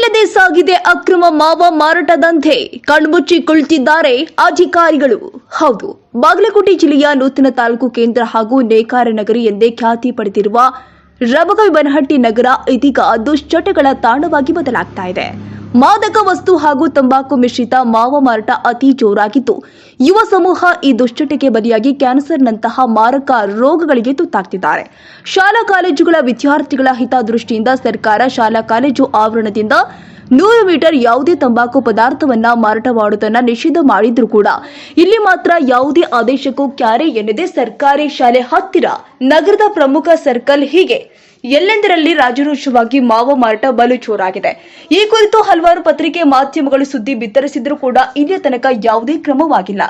ಎಗ್ಗಿಲ್ಲದೆ ಸಾಗಿದೆ ಅಕ್ರಮ ಮಾವ ಮಾರಾಟದಂತೆ ಕಣ್ಮುಚ್ಚಿ ಕುಳಿತಿದ್ದಾರೆ ಅಧಿಕಾರಿಗಳು. ಹೌದು, ಬಾಗಲಕೋಟೆ ಜಿಲ್ಲೆಯ ನೂತನ ತಾಲೂಕು ಕೇಂದ್ರ ಹಾಗೂ ನೇಕಾರ ನಗರಿ ಎಂದೇ ಖ್ಯಾತಿ ಪಡೆದಿರುವ ರಬಗವಿ ಬನಹಟ್ಟಿ ನಗರ ಇದೀಗ ದುಶ್ಚಟಗಳ ತಾಣವಾಗಿ ಬದಲಾಗ್ತಾ ಇದೆ. ಮಾದಕ ವಸ್ತು ಹಾಗೂ ತಂಬಾಕು ಮಿಶ್ರಿತ ಮಾವ ಮಾರಾಟ ಅತಿ ಜೋರಾಗಿದ್ದು ಯುವ ಸಮೂಹ ಈ ದುಶ್ಚಟಕ್ಕೆ ಬಲಿಯಾಗಿ ಕ್ಯಾನ್ಸರ್ನಂತಹ ಮಾರಕ ರೋಗಗಳಿಗೆ ತುತ್ತಾಗ್ತಿದ್ದಾರೆ. ಶಾಲಾ ಕಾಲೇಜುಗಳ ವಿದ್ಯಾರ್ಥಿಗಳ ಹಿತದೃಷ್ಟಿಯಿಂದ ಸರ್ಕಾರ ಶಾಲಾ ಕಾಲೇಜು ಆವರಣದಿಂದ ನೂರು ಮೀಟರ್ ಯಾವುದೇ ತಂಬಾಕು ಪದಾರ್ಥವನ್ನ ಮಾರಾಟ ಮಾಡುವುದನ್ನ ನಿಷೇಧ ಮಾಡಿದ್ರು ಕೂಡ ಇಲ್ಲಿ ಮಾತ್ರ ಯಾವುದೇ ಆದೇಶಕ್ಕೂ ಕ್ಯಾರೆ ಎನ್ನದೆ ಸರ್ಕಾರಿ ಶಾಲೆ ಹತ್ತಿರ ನಗರದ ಪ್ರಮುಖ ಸರ್ಕಲ್ ಹೀಗೆ. ಎಲ್ಲೆಂದರಲ್ಲಿ ರಾಜರೋಷವಾಗಿ ಮಾವ ಮಾರಾಟ ಬಲು ಚೋರಾಗಿದೆ ಈ ಕುರಿತು ಹಲವಾರು ಪತ್ರಿಕೆ ಮಾಧ್ಯಮಗಳು ಸುದ್ದಿ ಬಿತ್ತರಿಸಿದ್ರೂ ಕೂಡ ಇಲ್ಲಿಯ ತನಕ ಯಾವುದೇ ಕ್ರಮವಾಗಿಲ್ಲ.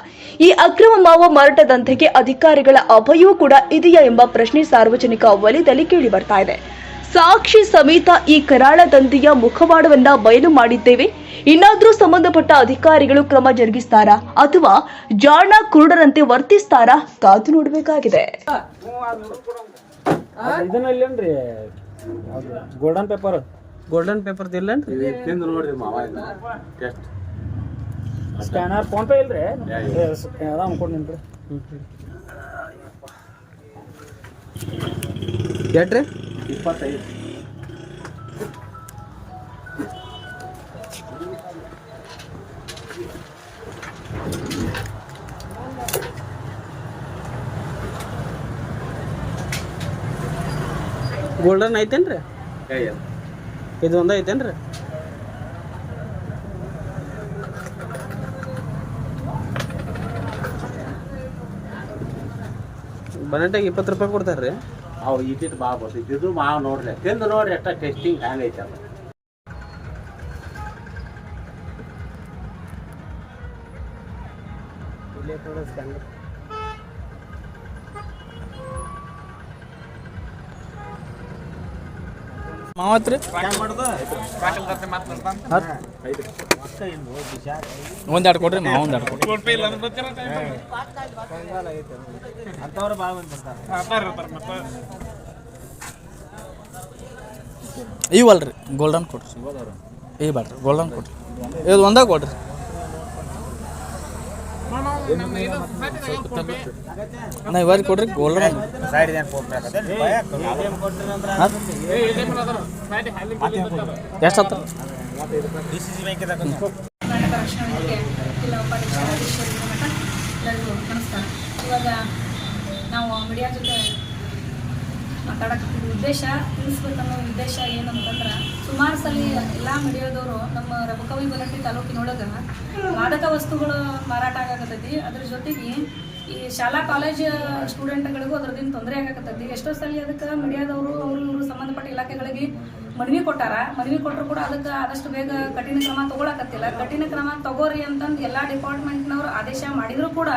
ಈ ಅಕ್ರಮ ಮಾವ ಮಾರಾಟ ದಂಧೆಗೆ ಅಧಿಕಾರಿಗಳ ಅಭಯವೂ ಕೂಡ ಇದೆಯಾ ಎಂಬ ಪ್ರಶ್ನೆ ಸಾರ್ವಜನಿಕ ವಲಯದಲ್ಲಿ ಕೇಳಿ ಬರ್ತಾ ಇದೆ. ಸಾಕ್ಷಿ ಸಮೇತ ಈ ಕರಾಳ ದಂಧೆಯ ಮುಖವಾಡವನ್ನ ಬಯಲು ಮಾಡಿದ್ದೇವೆ. ಇನ್ನಾದ್ರೂ ಸಂಬಂಧಪಟ್ಟ ಅಧಿಕಾರಿಗಳು ಕ್ರಮ ಜರುಗಿಸ್ತಾರಾ ಅಥವಾ ಜಾಣ ಕುರುಡರಂತೆ ವರ್ತಿಸ್ತಾರಾ ಕಾದು ನೋಡಬೇಕಾಗಿದೆ. Golden paper golden paper scanner PhonePe ಇಲ್ರಿ? ಅದ ಅನ್ಕೊಂಡು ನಿಂತ್ರಿ. ಎಟ್ರಿ ಇಪ್ಪತ್ತೈದು. ಗೋಲ್ಡನ್ ಐತೇನ್ರಿ? ಇದು ಒಂದ ಐತೇನ್ರಿ? ಬನಾಟಾಗ ಇಪ್ಪತ್ತು ರೂಪಾಯಿ ಕೊಡ್ತಾರ್ರಿ. ಅವು ಇದ್ದಿದ್ದು ಭಾಳ ಬರ್ತೈತಿ ಇದು ಮಾವು ನೋಡ್ರಿ. ತಿಂದು ನೋಡ್ರಿ ಎಷ್ಟ ಟೆಸ್ಟಿಂಗ್ ಹ್ಯಾಂಗೈತೆ ಅದು. ಮಾವತ್ರಿ? ಒಂದ್ ಎರಡು ಕೊಡ್ರಿ ಮಾವ ಒಂದೆರಡು ಕೊಡ್ರಿ ಇವಲ್ರಿ ಗೋಲ್ಡನ್ ಕೊಡ್ರಿ ಈ ಬ್ಯಾಡ್ರಿ ಗೋಲ್ಡನ್ ಕೊಡ್ರಿ ಇದು ಒಂದಾಗ ಕೊಡ್ರಿ. ನಾ ಇವಾಗ ಕೊಡ್ರಿ ಗೋಲ್ಡನ್ ಸೈಡ್ ಎಷ್ಟು ಇವಾಗ ನಾವು ಮೀಡಿಯಾ ಜೊತೆ ಮಾತಾಡಕತ್ತಿದ್ದ ಉದ್ದೇಶ ತಿಳಿಸ್ಬೇಕನ್ನೋ ಉದ್ದೇಶ ಏನಂತಂದ್ರೆ ಸುಮಾರು ಸಲ ಎಲ್ಲ ಮೀಡಿಯಾದವರು ನಮ್ಮ ರಬಕವಿ ಬಲಟ್ಟಿ ತಾಲೂಕಿನೊಳಗೆ ಮಾದಕ ವಸ್ತುಗಳು ಮಾರಾಟ ಆಗಕತ್ತೈತಿ. ಅದ್ರ ಜೊತೆಗೆ ಈ ಶಾಲಾ ಕಾಲೇಜ್ ಸ್ಟೂಡೆಂಟ್ಗಳಿಗೂ ಅದ್ರದಿಂದ ತೊಂದರೆ ಆಗಕತ್ತೈತಿ. ಎಷ್ಟೋ ಸಲ ಅದಕ್ಕೆ ಮೀಡಿಯಾದವರು, ಅವರು ಸಂಬಂಧಪಟ್ಟ ಇಲಾಖೆಗಳಿಗೆ ಮನವಿ ಕೊಟ್ಟಾರ? ಮನವಿ ಕೊಟ್ಟರು ಕೂಡ ಅದಕ್ಕೆ ಆದಷ್ಟು ಬೇಗ ಕಠಿಣ ಕ್ರಮ ತಗೊಳಕತ್ತಿಲ್ಲ. ಕಠಿಣ ಕ್ರಮ ತಗೋರಿ ಅಂತಂದು ಎಲ್ಲ ಡಿಪಾರ್ಟ್ಮೆಂಟ್ನವರು ಆದೇಶ ಮಾಡಿದರೂ ಕೂಡ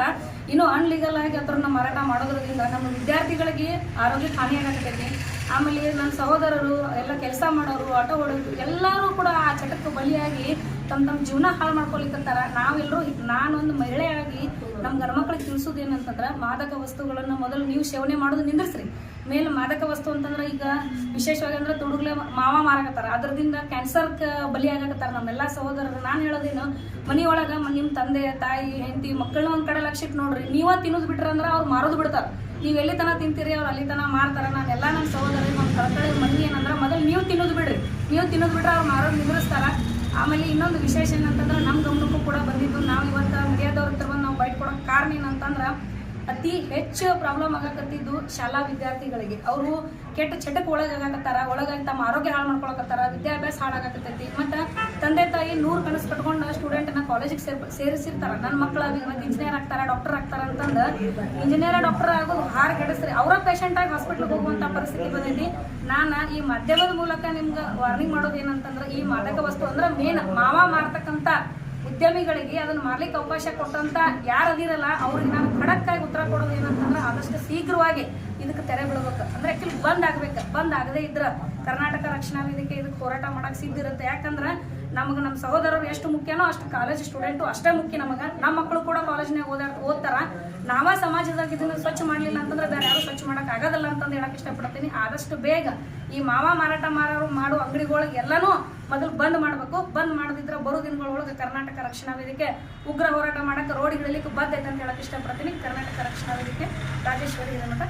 ಇನ್ನು ಅನ್ಲೀಗಲ್ ಆಗಿ ಅದ್ರನ್ನ ಮಾರಾಟ ಮಾಡೋದ್ರಿಂದ ನಮ್ಮ ವಿದ್ಯಾರ್ಥಿಗಳಿಗೆ ಆರೋಗ್ಯ ಹಾನಿಯಾಗತ್ತೈತಿ ಆಮೇಲೆ ನನ್ನ ಸಹೋದರರು ಎಲ್ಲ ಕೆಲಸ ಮಾಡೋರು, ಆಟೋ ಓಡೋರು ಎಲ್ಲರೂ ಕೂಡ ಆ ಚಟಕ್ಕೆ ಬಲಿಯಾಗಿ ತಮ್ಮ ತಮ್ಮ ಜೀವನ ಹಾಳು ಮಾಡ್ಕೊಲಿಕ್ಕಂತಾರ ನಾವೆಲ್ಲರೂ ನಾನೊಂದು ಮಹಿಳೆಯಾಗಿ ನಮ್ಮ ಗಂಡ್ಮಕ್ಳಿಗೆ ತಿಳಿಸೋದೇನಂತಂದ್ರೆ, ಮಾದಕ ವಸ್ತುಗಳನ್ನು ಮೊದಲು ನೀವು ಸೇವನೆ ಮಾಡೋದು ನಿಂದ್ರಿಸ್ರಿ. ಮೇಲೆ ಮಾದಕ ವಸ್ತು ಅಂತಂದ್ರೆ ಈಗ ವಿಶೇಷವಾಗಿ ಅಂದ್ರೆ ತುಡುಗ್ಲೆ ಮಾವ ಮಾರಾಕತ್ತಾರ. ಅದರದಿಂದ ಕ್ಯಾನ್ಸರ್ ಬಲಿ ಆಗಕತ್ತಾರ ನಮ್ಮೆಲ್ಲ ಸಹೋದರರು. ನಾನು ಹೇಳೋದೇನು, ಮನೆಯೊಳಗ ನಿಮ್ಮ ತಂದೆ, ತಾಯಿ, ಹೆಂಡತಿ ಮಕ್ಕಳನ್ನ ಒಂದು ಕಡೆ ಲಕ್ಷ ಇಟ್ಟು ನೋಡ್ರಿ. ನೀವ ತಿನ್ನೋದು ಬಿಟ್ರೆ ಅಂದ್ರೆ ಅವ್ರು ಮಾರೋದು ಬಿಡ್ತಾರೆ. ನೀವು ಎಲ್ಲಿ ತನ ತಿಂತೀರಿ, ಅವ್ರು ಅಲ್ಲಿ ಮಾರ್ತಾರ. ನಾನೆಲ್ಲ ನನ್ನ ಸಹೋದರ ನಮ್ಮ ಮಂದಿ ಏನಂದ್ರೆ ಮೊದಲು ನೀವು ತಿನ್ನೋದು ಬಿಡ್ರಿ. ನೀವು ತಿನ್ನೋದು ಬಿಟ್ರೆ ಅವ್ರು ಮಾರೋದು ನಿಂದ್ರಿಸ್ತಾರ. ಆಮೇಲೆ ಇನ್ನೊಂದು ವಿಶೇಷ ಏನಂತಂದ್ರೆ ನಮ್ಮ ಗಮನಕ್ಕೂ ಕೂಡ ಬಂದಿದ್ದು, ನಾವು ಇವತ್ತು ಮೀಡಿಯಾದವ್ರ ಹತ್ರ ಬಂದು ನಾವು ಬೈಟ್ ಕೊಡೋಕೆ ಕಾರಣ ಏನಂತಂದ್ರೆ ಅತಿ ಹೆಚ್ಚು ಪ್ರಾಬ್ಲಮ್ ಆಗಕತ್ತಿದ್ದು ಶಾಲಾ ವಿದ್ಯಾರ್ಥಿಗಳಿಗೆ. ಅವರು ಕೆಟ್ಟ ಚಟಕ್ಕೆ ಒಳಗಾಗತ್ತಾರ ಒಳಗಾಗಿ ತಮ್ಮ ಆರೋಗ್ಯ ಹಾಳು ಮಾಡ್ಕೊಳಕತ್ತಾರ, ವಿದ್ಯಾಭ್ಯಾಸ ಹಾಳಾಗತ್ತೈತಿ ಮತ್ತು ತಂದೆ ತಾಯಿ ನೂರು ಕನಸು ಕಟ್ಕೊಂಡು ಸ್ಟೂಡೆಂಟ್ನ ಕಾಲೇಜಿಗೆ ಸೇರ್, ಸೇರಿಸಿರ್ತಾರ. ನನ್ನ ಮಕ್ಕಳು ಮತ್ತೆ ಇಂಜಿನಿಯರ್ ಆಗ್ತಾರ ಡಾಕ್ಟರ್ ಆಗ್ತಾರ ಅಂತಂದು ಇಂಜಿನಿಯರ್ ಡಾಕ್ಟರ್ ಆಗೋದು ಹಾರ್ ಕೆಡಿಸ್ರಿ. ಅವರ ಪೇಷಂಟ್ ಆಗಿ ಹಾಸ್ಪಿಟ್ಲಿಗೆ ಹೋಗುವಂಥ ಪರಿಸ್ಥಿತಿ ಬಂದೈತಿ. ನಾನು ಈ ಮಾಧ್ಯಮದ ಮೂಲಕ ನಿಮ್ಗೆ ವಾರ್ನಿಂಗ್ ಮಾಡೋದು ಏನಂತಂದ್ರೆ ಈ ಮಾದಕ ವಸ್ತು ಅಂದ್ರೆ ಮೇನ್. ಮಾವ ಮಾರ್ತಕ್ಕಂಥ ಉದ್ಯಮಿಗಳಿಗೆ ಅದನ್ನ ಮಾರ್ಲಿಕ್ಕೆ ಅವಕಾಶ ಕೊಟ್ಟಂತ ಯಾರು ಅದಿರಲ್ಲ, ಅವ್ರಿಗೆ ನಾನು ಖಡಕ್ಕಾಗಿ ಉತ್ತರ ಕೊಡೋದು ಏನಂತಂದ್ರೆ ಆದಷ್ಟು ಶೀಘ್ರವಾಗಿ ಇದಕ್ಕೆ ತೆರೆ ಬೀಳ್ಬೇಕು. ಅಂದ್ರೆ ಆಕ್ಚುಲಿ ಬಂದ್ ಆಗ್ಬೇಕು. ಬಂದ್ ಆಗದೆ ಇದ್ರ ಕರ್ನಾಟಕ ರಕ್ಷಣಾ ವೇದಿಕೆ ಇದಕ್ಕೆ ಹೋರಾಟ ಮಾಡಕ್ ಸಿದ್ಧಿರುತ್ತೆ ಯಾಕಂದ್ರೆ ನಮಗೆ ನಮ್ಮ ಸಹೋದರರು ಎಷ್ಟು ಮುಖ್ಯನೋ ಅಷ್ಟು ಕಾಲೇಜ್ ಸ್ಟೂಡೆಂಟು ಅಷ್ಟೇ ಮುಖ್ಯ ನಮಗೆ. ನಮ್ಮ ಮಕ್ಕಳು ಕೂಡ ಕಾಲೇಜ್ನಾಗ ಓದಾಡ್ ಓದ್ತಾರ. ನಾವ ಸಮಾಜದಾಗ ಇದನ್ನು ಸ್ವಚ್ಛ ಮಾಡಲಿಲ್ಲ ಅಂತಂದ್ರೆ ಬೇರೆ ಯಾರು ಸ್ವಚ್ಛ ಮಾಡಕ್ ಆಗೋದಿಲ್ಲ ಅಂತಂದು ಹೇಳಕ್ ಇಷ್ಟಪಡ್ತೀನಿ. ಆದಷ್ಟು ಬೇಗ ಈ ಮಾವ ಮಾರಾಟ ಮಾರೋರು ಮಾಡೋ ಅಂಗಡಿಗಳಿಗೆ ಎಲ್ಲನೂ ಮೊದಲು ಬಂದ್ ಮಾಡಬೇಕು. ಬಂದ್ ಮಾಡದಿದ್ರೆ ಬರೋ ದಿನಗಳೊಳಗೆ ಕರ್ನಾಟಕ ರಕ್ಷಣಾ ವೇದಿಕೆ ಉಗ್ರ ಹೋರಾಟ ಮಾಡಕ್ಕೆ ರೋಡ್ ಇಳಿಲಿಕ್ಕೆ ಬದ್ಧ ಐತೆ ಅಂತ ಹೇಳಕ್ ಇಷ್ಟಪಡ್ತೀನಿ. ಕರ್ನಾಟಕ ರಕ್ಷಣಾ ವೇದಿಕೆ ರಾಜೇಶ್ವರಿ ಹಿರೇಮಠ